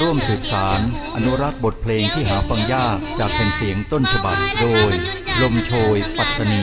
ร่วมสืบสารอนุรักษ์บทเพลงที่หาฟังยากจากแผ่นเสียงต้นฉบับโดย ลมโชยปัตตนี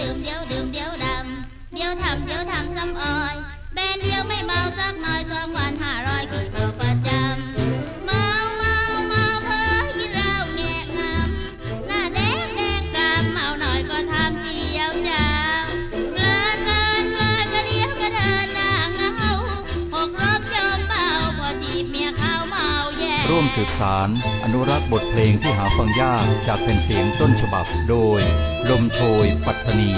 ดื่มเดี๋ยวดื่มเดี๋ยวดำเดี๋ยวทำเดี๋ยวทำซ้ำอ่อยแบนเดียวไม่เมาสักหน่อยสองวันห้าร้อยกิโลไา ร่วมสืบสาร อนุรักษ์บทเพลงที่หาฟังยากจากแผ่นเสียงต้นฉบับ โดย ลมโชยปัตตานี